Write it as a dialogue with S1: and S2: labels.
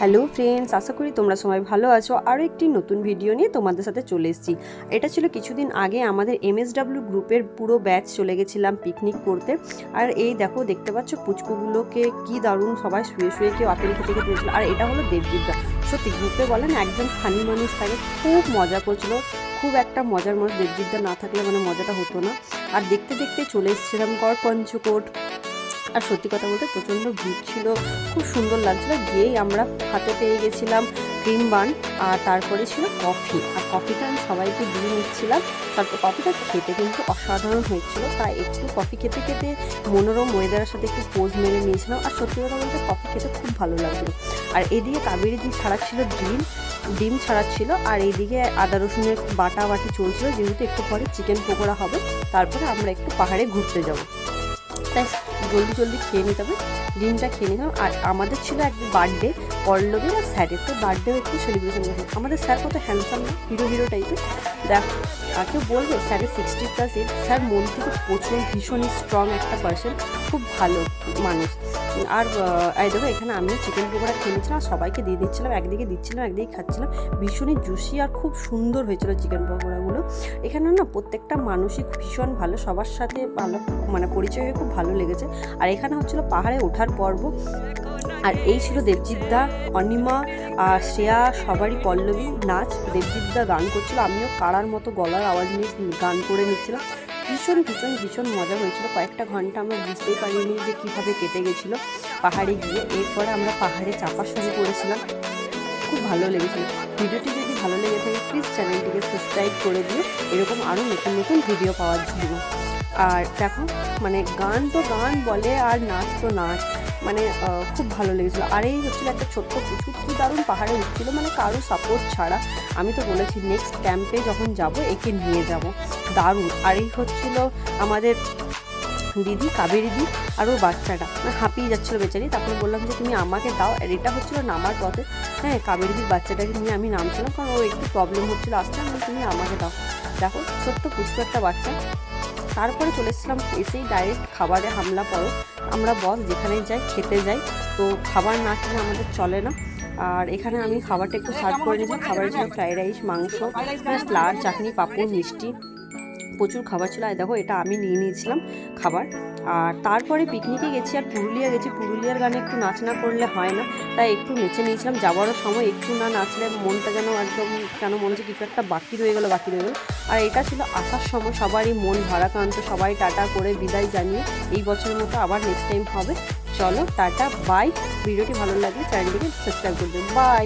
S1: Hello friends আশা করি তোমরা সবাই ভালো আছো। আরও একটি নতুন ভিডিও নিয়ে তোমাদের সাথে চলে এসেছি। এটা ছিল কিছুদিন আগে আমাদের এমএসডাব্লিউ গ্রুপের পুরো ব্যাচ চলে গেছিলাম পিকনিক করতে। আর এই দেখো, দেখতে পাচ্ছ পুচকুগুলোকে কি দারুণ সবাই শুয়ে শুয়ে কেউ আপেল খেতে খেতে দিয়েছিল আর এটা হলো দেবজিৎদা সত্যি গ্রুপে বলেন, একজন ফানি মানুষ থাকে, খুব মজা করছিল। খুব একটা মজার মানুষ দেবজিৎদা না থাকলে মানে মজাটা হতো না। আর দেখতে দেখতে চলে এসেছিলাম গড় পঞ্চকোট আর সত্যি কথা বলতে প্রচণ্ড ভিড় ছিল, খুব সুন্দর লাগছিল, গিয়েই আমরা হাতে পেয়ে গেছিলাম ক্রিম বান আর তারপরে ছিল কফি আর কফিটা আমি সবাইকে দিয়ে নিচ্ছিলাম, তারপর কফিটা খেতে কিন্তু অসাধারণ হয়েছিল, তাই একটু কফি খেতে খেতে মনোরম ওয়েদারের সাথে একটু পোজ মেরে নিয়েছিলাম, আর সত্যি কথা বলতে কফি খেতে খুব ভালো লাগছিল আর এদিকে কাবেরি দিয়ে ছাড়াচ্ছিল ডিম ডিম ছাড়াচ্ছিল, আর এইদিকে আদা রসুনের বাটা বাটি চলছিল, যেহেতু একটু পরে চিকেন পকোড়া হবে, তারপরে আমরা একটু পাহাড়ে ঘুরতে যাব। তাই জলদি জলদি খেয়ে নিতে হবে, ডিমটা খেয়ে নিতাম আর আমাদের ছিল এক বার্থডে পল্লবীর আর স্যারের, তো বার্থডেও একটু সেলিব্রেশন করছে আমাদের স্যার কত হ্যান্ডসাম না হিরো হিরো টাইপের দেখ, আর কেউ বলবে স্যারের সিক্সটি প্লাস এর। স্যার মন থেকে প্রচুর ভীষণই স্ট্রং একটা পার্সন খুব ভালো মানুষ। আর এই দেখো, এখানে আমি চিকেন পকোড়া খেয়ে নিচ্ছিলাম সবাইকে দিয়ে দিচ্ছিলাম, একদিকে দিচ্ছিলাম, একদিকে খাচ্ছিলাম। ভীষণই জুসি আর খুব সুন্দর হয়েছিল চিকেন পকোড়াগুলো। এখানে না প্রত্যেকটা মানুষই ভীষণ ভালো, সবার সাথে ভালো মানে পরিচয় হয়ে খুব ভালো লেগেছে। আর এখানে হচ্ছিল পাহাড়ে ওঠার পর্ব। আর এই ছিল দেবজিৎদা, অনিমা আর শ্রেয়া, সবারই পল্লবী, নাচ। দেবজিৎদা গান করছিল, আমিও কারার মতো গলার আওয়াজ নিয়ে গান করে নিচ্ছিলাম। ভীষণ ভীষণ ভীষণ মজা হয়েছিল। কয়েকটা ঘণ্টা আমরা বুঝতেই পারিনি যে কীভাবে কেটে গেছিল পাহাড়ে গিয়ে। এরপরে আমরা পাহাড়ে চাপা শুরু করেছিলাম। খুব ভালো লেগেছিল। ভিডিওটি যদি ভালো লেগে থাকে প্লিজ চ্যানেলটিকে সাবস্ক্রাইব করে দিও। এরকম আরও নতুন নতুন ভিডিও পাওয়ার জন্য। আর দেখো মানে গান তো গান বলে আর নাচ তো নাচ। মানে খুব ভালো লেগেছিলো। আর এই হচ্ছিল একটা ছোট্ট পুচু কি দারুণ পাহাড়ে উঠছিল মানে কারও সাপোর্ট ছাড়া। আমি তো বলেছি নেক্সট ক্যাম্পে যখন যাব, একে নিয়ে যাব। দারুণ। আর এই হচ্ছিল আমাদের দিদি, কাবেরি দি আর ওর বাচ্চাটা। মানে হাঁপিয়ে যাচ্ছিল বেচারি। তারপর বললাম যে, তুমি আমাকে দাও। আর এটা হচ্ছিল নামার পথে। হ্যাঁ কাবেরি দির বাচ্চাটাকে নিয়ে আমি নামছিলাম, কারণ ওর একটু প্রবলেম হচ্ছিল। আসতে, আমি তুমি আমাকে দাও। দেখো, ছোট্ট পুচকু একটা বাচ্চা। তারপরে চলে এসেছিলাম, এসেই ডাইরেক্ট খাবারে হামলা পড়ো আমরা বস যেখানে যাই, খেতে যাই। তো খাবার না খেলে আমাদের চলে না। আর এখানে আমি খাবারটা একটু সার্ভ করে নিয়েছিলাম খাবারের ছিল ফ্রাইড রাইস মাংস স্লাড চাটনি, পাঁপড়, মিষ্টি। প্রচুর খাবার ছিল। আর দেখো, এটা আমি নিয়ে নিয়েছিলাম খাবার। আর তারপরে পিকনিকে গেছি, আর পুরুলিয়া গেছি। পুরুলিয়ার গানে একটু নাচ না করলে হয় না। তাই একটু নেচে নিয়েছিলাম। যাওয়ারও সময় একটু না নাচলে মনটা যেন একদম, কেন মনে হচ্ছে কিছু একটা বাকি রয়ে গেলো বাকি রয়ে গেলো। আর এটা ছিল আসার সময়। সবারই মন ভারাক্রান্ত, সবাই টাটা করে বিদায় জানিয়ে এই বছরের মতো আবার নেক্সট টাইম হবে। চলো, টাটা বাই ভিডিওটি ভালো লাগলে চ্যানেলটিকে সাবস্ক্রাইব করবেন বাই